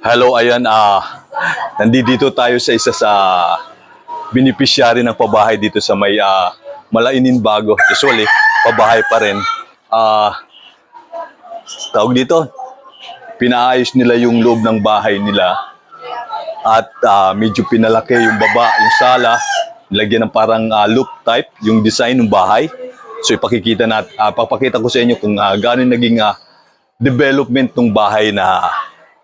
Hello, ayan, ah, nandito tayo sa isa sa beneficiary ng pabahay dito sa may ah, Malainin Bago. Usually, pabahay pa rin. Ah, tawag dito, pinaayos nila yung loob ng bahay nila at ah, medyo pinalaki yung baba, yung sala, nilagyan ng parang ah, loop type, yung design ng bahay. So ipakikita nat, ah, papakita ko sa inyo kung uh, gaano naging ah, development ng bahay na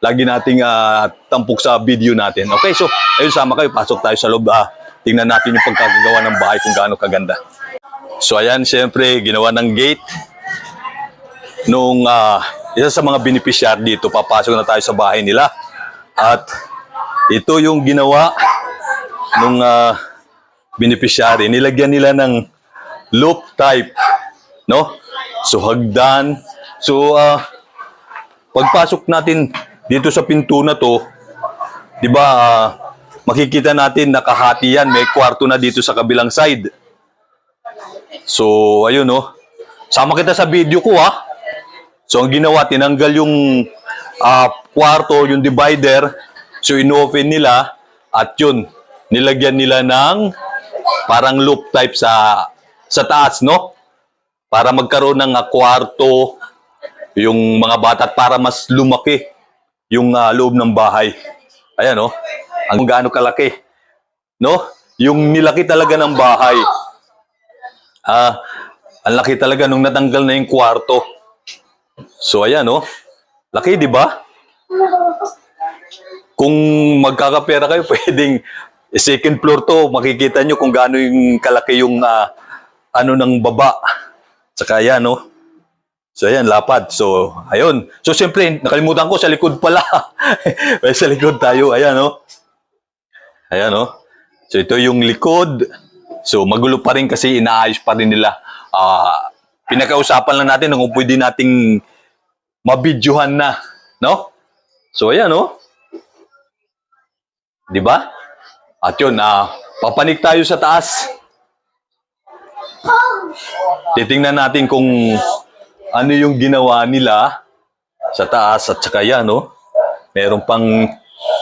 lagi nating ah, tampok sa video natin. Okay, so ayun sama kayo, pasok tayo sa loob. Ah, tingnan natin yung pagkakagawa ng bahay kung gaano kaganda. So ayan, siyempre, ginawa ng gate nung ah, isa sa mga beneficiary dito, papasok na tayo sa bahay nila. At ito yung ginawa nung ah, beneficiary. Nilagyan nila ng loop type, no? So hagdan. So ah, pagpasok natin dito sa pinto na to, 'di ba? ah, makikita natin nakahati yan, may kwarto na dito sa kabilang side. So ayun no. Sama kita sa video ko ha. So ang ginawa, tinanggal yung ah, kwarto, yung divider. So inopen nila at yun, nilagyan nila ng parang loop type sa sa taas, no? Para magkaroon ng ah, kwarto yung mga bata at para mas lumaki yung ah, loob ng bahay. Ayan, no? Ang gaano kalaki. No? Yung nilaki talaga ng bahay. Ah, ang laki talaga nung natanggal na yung kwarto. So ayan, no? Laki, di ba? Kung magkakapera kayo, pwedeng second floor to, makikita nyo kung gaano yung kalaki yung ah, ano ng baba. Saka yan, no? So, ayan, lapad. So, ayun. So, siyempre, nakalimutan ko, sa likod pala. Sa likod tayo. Ayan, no? Ayan, no? So, ito yung likod. So, magulo pa rin kasi inaayos pa rin nila. Ah, pinakausapan lang natin kung pwede nating mabidyohan na. No? So, ayan, no? Di ba? At yun, ah, papanik tayo sa taas. Titingnan natin kung ano yung ginawa nila sa taas at saka yan, no? Meron pang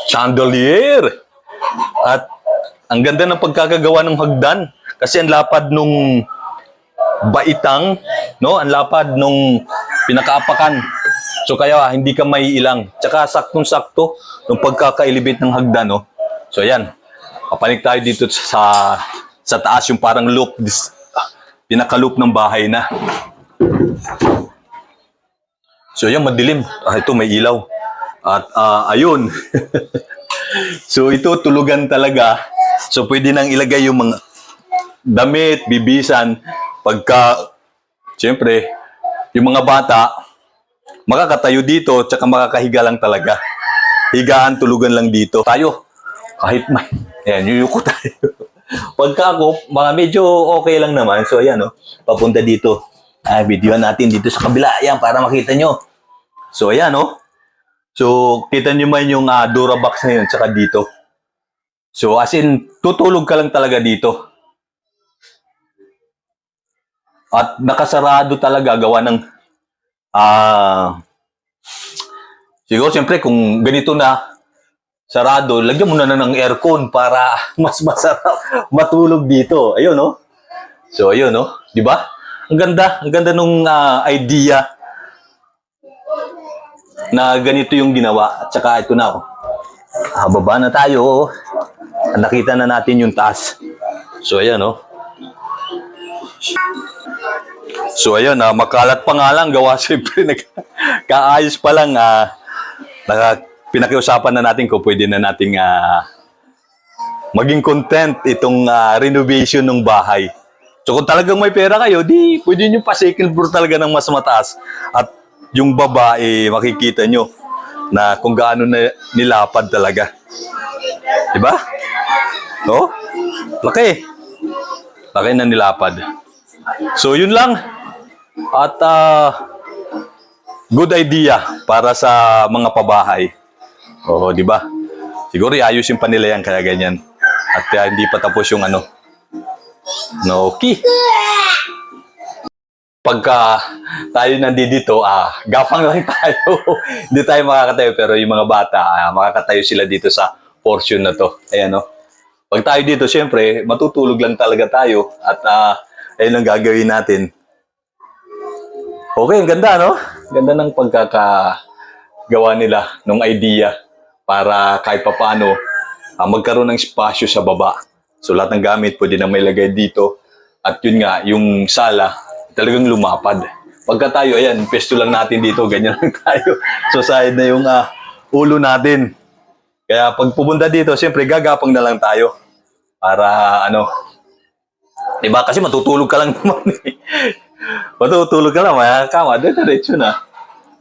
chandelier. At ang ganda ng pagkakagawa ng hagdan. Kasi ang lapad nung baitang, no? Ang lapad nung pinakaapakan. So kaya hindi ka may ilang. Tsaka saktong-sakto nung pagkakailibit ng hagdan, no? So ayan. Papanik tayo dito sa sa taas yung parang loop, this, pinaka-loop ng bahay na. So yan, madilim. Ah, ito, may ilaw. At ah, ayun. so ito, tulugan talaga. So pwede nang ilagay yung mga damit, bibisan. Pagka, siyempre, yung mga bata, makakatayo dito, tsaka makakahiga lang talaga. Higaan, tulugan lang dito. Tayo, kahit may, ayan, yuyuko tayo. Pagka ako, mga medyo okay lang naman. So, ayan, no, papunta dito. Ah, videoan natin dito sa kabila. Ayan, para makita nyo. So, ayan, no. So, kita nyo man yung uh, Durabox na yun, tsaka dito. So, as in, tutulog ka lang talaga dito. At nakasarado talaga, gawa ng, ah, siguro, siyempre, kung ganito na, sarado, lagyan mo na ng aircon para mas masarap matulog dito. Ayun, no? So, ayun, no? Di ba? Ang ganda, ang ganda nung ah, idea na ganito yung ginawa. At saka ito na, oh. Ah, baba na tayo. Nakita na natin yung taas. So, ayan, no? So, ayun, ah, makalat pa nga lang. Gawa siyempre, nagkaayos pa lang. Ah, naka, pinakiusapan na natin kung pwede na nating ah, maging content itong ah, renovation ng bahay. So kung talagang may pera kayo, di pwede nyo pa second floor talaga ng mas mataas. At yung baba, eh, makikita nyo na kung gaano na nilapad talaga. Diba? No? Laki. Laki na nilapad. So yun lang. At ah, good idea para sa mga pabahay. Oo, di ba? Siguro iayusin pa nila yan kaya ganyan. At ah, hindi pa tapos yung ano. No, okay. pagka tayo nandito, ah, gapang lang tayo. Hindi tayo makakatayo, pero yung mga bata, ah, makakatayo sila dito sa portion na to. Ayan, no? Pag tayo dito, syempre, matutulog lang talaga tayo. At ah, ayun ang gagawin natin. Okay, ang ganda, no? Ganda ng pagkakagawa nila, ng idea para kahit papano ah, magkaroon ng espasyo sa baba. So lahat ng gamit pwede na may lagay dito. At yun nga, yung sala, talagang lumapad. Pagka tayo, ayan, pesto lang natin dito, ganyan lang tayo. So side na yung ah, ulo natin. Kaya pag pupunta dito, siyempre gagapang na lang tayo. Para ano, Diba? Kasi matutulog ka lang naman eh. matutulog ka lang, makakama, diretso na.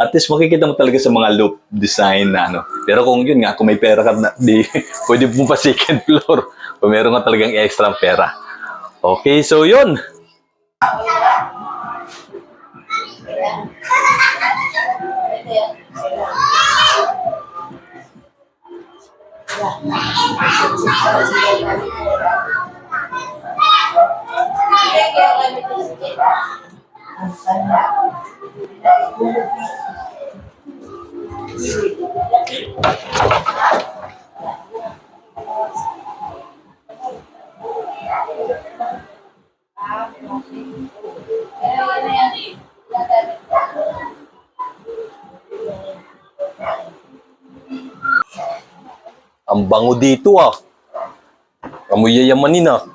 At least makikita mo talaga sa mga loop design na ano. Pero kung yun nga, kung may pera ka na, di, pwede mo pa second floor. Kung meron ka talagang extra pera. Okay, so yun. Ang bango dito ah. Amoy yayamanin ah.